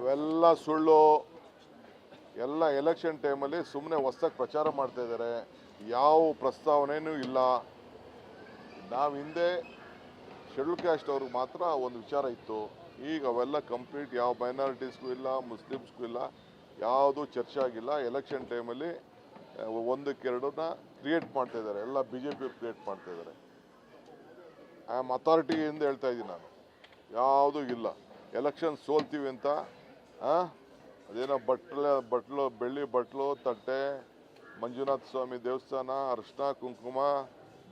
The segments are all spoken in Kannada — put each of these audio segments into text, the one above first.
ಅವೆಲ್ಲ ಸುಳ್ಳು, ಎಲ್ಲ ಎಲೆಕ್ಷನ್ ಟೈಮಲ್ಲಿ ಸುಮ್ಮನೆ ಹೊಸ್ದಾಗಿ ಪ್ರಚಾರ ಮಾಡ್ತಾ ಇದ್ದಾರೆ ಯಾವ ಪ್ರಸ್ತಾವನೆಯೂ ಇಲ್ಲ. ನಾವು ಹಿಂದೆ ಶೆಡ್ಯೂಲ್ ಕ್ಯಾಸ್ಟ್ ಅವ್ರಿಗೆ ಮಾತ್ರ ಒಂದು ವಿಚಾರ ಇತ್ತು. ಈಗ ಅವೆಲ್ಲ ಕಂಪ್ಲೀಟ್ ಯಾವ ಮೈನಾರಿಟೀಸ್ಗೂ ಇಲ್ಲ ಮುಸ್ಲಿಮ್ಸ್ಗೂ ಇಲ್ಲ, ಯಾವುದೂ ಚರ್ಚೆ ಆಗಿಲ್ಲ. ಎಲೆಕ್ಷನ್ ಟೈಮಲ್ಲಿ ಒಂದಕ್ಕೆರಡನ್ನ ಕ್ರಿಯೇಟ್ ಮಾಡ್ತಾ ಇದ್ದಾರೆ ಎಲ್ಲ ಬಿ ಜೆ ಪಿ ಕ್ರಿಯೇಟ್ ಮಾಡ್ತಾ ಇದ್ದಾರೆ ಐ ಆಮ್ ಅಥಾರಿಟಿಯಿಂದ ಹೇಳ್ತಾ ಇದ್ದೀನಿ ನಾನು. ಯಾವುದೂ ಇಲ್ಲ. ಎಲೆಕ್ಷನ್ ಸೋಲ್ತೀವಿ ಅಂತ? ಅದೇನೋ ಬಟ್ಲ ಬಟ್ಲು ಬೆಳ್ಳಿ ಬಟ್ಲು ತಟ್ಟೆ ಮಂಜುನಾಥ ಸ್ವಾಮಿ ದೇವಸ್ಥಾನ ಅರ್ಶನ ಕುಂಕುಮ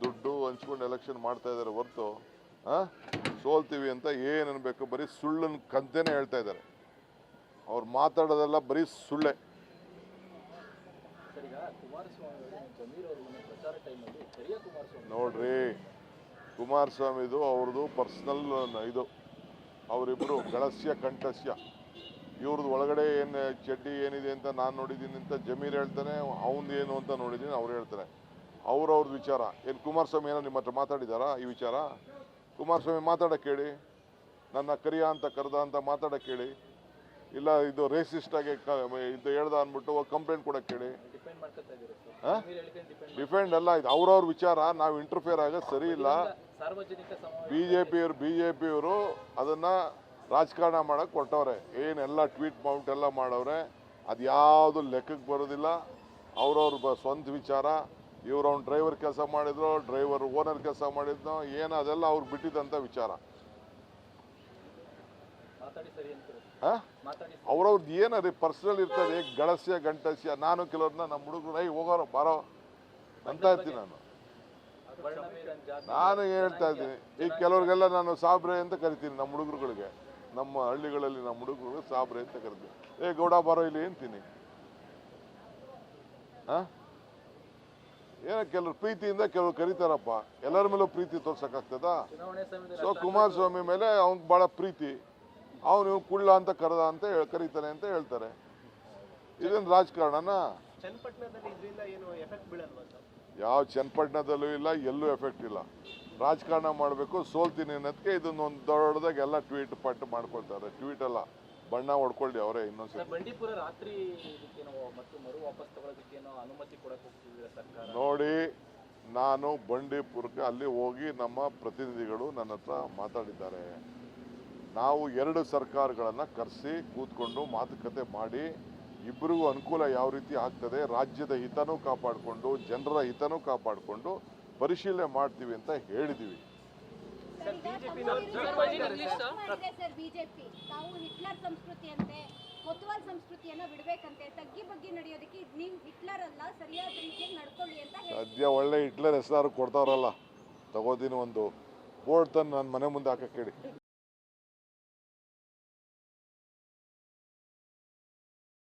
ದುಡ್ಡು ಹಂಚ್ಕೊಂಡು ಎಲೆಕ್ಷನ್ ಮಾಡ್ತಾ ಇದ್ದಾರೆ ಹೊರತು? ಸೋಲ್ತೀವಿ ಅಂತ ಏನು ಅನ್ಬೇಕು? ಬರೀ ಸುಳ್ಳನ್ನು ಕಂತೆನೇ ಹೇಳ್ತಾ ಇದ್ದಾರೆ. ಅವ್ರು ಮಾತಾಡೋದೆಲ್ಲ ಬರೀ ಸುಳ್ಳೆ. ನೋಡ್ರಿ ಕುಮಾರಸ್ವಾಮಿದು ಅವ್ರದ್ದು ಪರ್ಸ್ನಲ್ ಇದು. ಅವರಿಬ್ಬರು ಗಳಸ್ಯ ಕಂಠಸ್ಯ. ಇವ್ರದ್ದು ಒಳಗಡೆ ಏನು ಚಡ್ಡಿ ಏನಿದೆ ಅಂತ ನಾನು ನೋಡಿದ್ದೀನಿ ಅಂತ ಜಮೀರ್ ಹೇಳ್ತಾನೆ ಅವನದು ಏನು ಅಂತ ನೋಡಿದ್ದೀನಿ ಅವ್ರು ಹೇಳ್ತಾರೆ. ಅವ್ರವ್ರದ್ದು ವಿಚಾರ. ಏನು ಕುಮಾರಸ್ವಾಮಿ ಏನೋ ನಿಮ್ಮ ಹತ್ರ ಮಾತಾಡಿದಾರಾ ಈ ವಿಚಾರ? ಕುಮಾರಸ್ವಾಮಿ ಮಾತಾಡಕ್ಕೆ ಹೇಳಿ ನನ್ನ ಕರಿಯ ಅಂತ ಕರೆದ ಅಂತ ಮಾತಾಡಕ್ಕೆ ಹೇಳಿ ಇಲ್ಲ ಇದು ರೇಸಿಸ್ಟಾಗಿ ಕ- ಇದು ಹೇಳ್ದ ಅಂದ್ಬಿಟ್ಟು ಕಂಪ್ಲೇಂಟ್ ಕೊಡಕ್ಕೆ ಹೇಳಿ ಡಿಫೆಂಡ್ ಅಲ್ಲ ಇದು ಅವ್ರವ್ರ ವಿಚಾರ. ನಾವು ಇಂಟರ್ಫಿಯರ್ ಆಗೋದು ಸರಿ ಇಲ್ಲ. ಬಿ ಜೆ ಪಿಯವರು ಬಿ ಜೆ ಪಿಯವರು ಅದನ್ನು ರಾಜಕಾರಣ ಮಾಡೋಕ್ಕೆ ಕೊಟ್ಟವ್ರೆ ಏನೆಲ್ಲ ಟ್ವೀಟ್ ಮೌಂಟ್ ಎಲ್ಲ ಮಾಡವ್ರೆ ಅದು ಯಾವುದು ಲೆಕ್ಕಕ್ಕೆ ಬರೋದಿಲ್ಲ. ಅವ್ರವ್ರ ಬ ಸ್ವಂತ ವಿಚಾರ. ಇವ್ರು ಅವ್ನು ಡ್ರೈವರ್ ಕೆಲಸ ಮಾಡಿದ್ರು ಡ್ರೈವರ್ ಓನರ್ ಕೆಲಸ ಮಾಡಿದ್ನೋ ಏನು ಅದೆಲ್ಲ ಅವ್ರು ಬಿಟ್ಟಿದ್ದಂಥ ವಿಚಾರ. ಅವ್ರವ್ರದ್ದು ಸರಿ ರೀ ಪರ್ಸನಲ್ ಇರ್ತದೆ ಗಳಸ್ಯ ಗಂಟಸ್ಯ ನಾನು ಕೆಲವ್ರನ್ನ ನಮ್ಮ ಹುಡುಗರು ಐ ಹೋಗೋರು ಬಾರೋ. ಅಂತ ಇರ್ತೀನಿ ನಾನು. ನಾನು ಹೇಳ್ತಾ ಇದ್ದೀನಿ. ಈಗ ಕೆಲವ್ರಿಗೆಲ್ಲ ನಾನು ಸಾಬ್ರೆ ಅಂತ ಕರಿತೀನಿ ನಮ್ಮ ಹುಡುಗರುಗಳಿಗೆ. ನಮ್ಮ ಹಳ್ಳಿಗಳಲ್ಲಿ ನಮ್ಮ ಹುಡುಗರು ಸಾಬ್ರೆ ಅಂತ ಕರಿತೀವಿ ಏ ಗೌಡ ಬಾರೋ ಇಲ್ಲಿ ಅಂತೀನಿ ಆ? ಏನೋ ಕೆಲವ್ರು ಪ್ರೀತಿಯಿಂದ ಕೆಲವ್ರು ಕರೀತಾರಪ್ಪ. ಎಲ್ಲರ ಮೇಲೂ ಪ್ರೀತಿ ತೋರ್ಸಕ್ಕಾಗ್ತದಾ? ಸೊ ಕುಮಾರಸ್ವಾಮಿ ಮೇಲೆ ಅವ್ನಿಗೆ ಭಾಳ ಪ್ರೀತಿ. ಅವನು ಕುಳ್ಳ ಅಂತ ಕರೆದ ಅಂತ ಹೇಳ್- ಕರೀತಾನೆ ಅಂತ ಹೇಳ್ತಾರೆ. ಇದೇನು ರಾಜಕಾರಣನ? ಯಾವ ಚನ್ನಪಟ್ಟಣದಲ್ಲೂ ಇಲ್ಲ ಎಲ್ಲೂ ಎಫೆಕ್ಟ್ ಇಲ್ಲ. ರಾಜಕಾರಣ ಮಾಡಬೇಕು ಸೋಲ್ತೀನಿ ಅನ್ನೋದಕ್ಕೆ ಇದನ್ನ ಒಂದು ದೊಡ್ಡದಾಗಿ ಎಲ್ಲ ಟ್ವೀಟ್ ಪಟ್ಟು ಮಾಡ್ಕೊಳ್ತಾರೆ. ಟ್ವೀಟ್ ಅಲ್ಲ ಬಣ್ಣ ಹೊಡ್ಕೊಳ್ಳಿ ಅವರೇ ಇನ್ನೊಂದು ಸರ್ಕಾರ? ನೋಡಿ ನಾನು ಬಂಡೀಪುರಕ್ಕೆ ಅಲ್ಲಿ ಹೋಗಿ ನಮ್ಮ ಪ್ರತಿನಿಧಿಗಳು ನನ್ನ ಹತ್ರ ಮಾತಾಡಿದ್ದಾರೆ. ನಾವು ಎರಡು ಸರ್ಕಾರಗಳನ್ನು ಕರೆಸಿ ಕೂತ್ಕೊಂಡು ಮಾತುಕತೆ ಮಾಡಿ ಇಬ್ಬರಿಗೂ ಅನುಕೂಲ ಯಾವ ರೀತಿ ಆಗ್ತದೆ ರಾಜ್ಯದ ಹಿತನೂ ಕಾಪಾಡಿಕೊಂಡು ಜನರ ಹಿತನೂ ಕಾಪಾಡಿಕೊಂಡು ಪರಿಶೀಲನೆ ಮಾಡ್ತೀವಿ ಅಂತ ಹೇಳಿದ್ದೀವಿ ಸರ್ ಬಿಜೆಪಿ ಮಾಡಿದೆ ಸರ್. ಬಿಜೆಪಿ ತಾವು ಹಿಟ್ಲರ್ ಸಂಸ್ಕೃತಿ ಅಂತೆ ಕೊತ್ವಾಲ್ ಸಂಸ್ಕೃತಿಯನ್ನ ಬಿಡ್ಬೇಕಂತೆ ತಗ್ಗಿ ಬಗ್ಗಿ ನಡೆಯೋದಕ್ಕೆ ನೀವು ಹಿಟ್ಲರ್ ಅಲ್ಲ ಸರಿಯಾದ ರೀತಿಯಲ್ಲಿ ನಡ್ಕೊಳ್ಳಿ ಅಂತ ಹೇಳಿ. ಸದ್ಯ ಒಳ್ಳೆ ಹಿಟ್ಲರ್ ಹೆಸರು ಕೊಡ್ತಾರಲ್ಲ ತಗೋತೀನಿ ಒಂದು ಬೋರ್ಡ್ ತಂದು ನನ್ನ ಮನೆ ಮುಂದೆ ಹಾಕಕ್ಕೆ ಹೇಳಿ.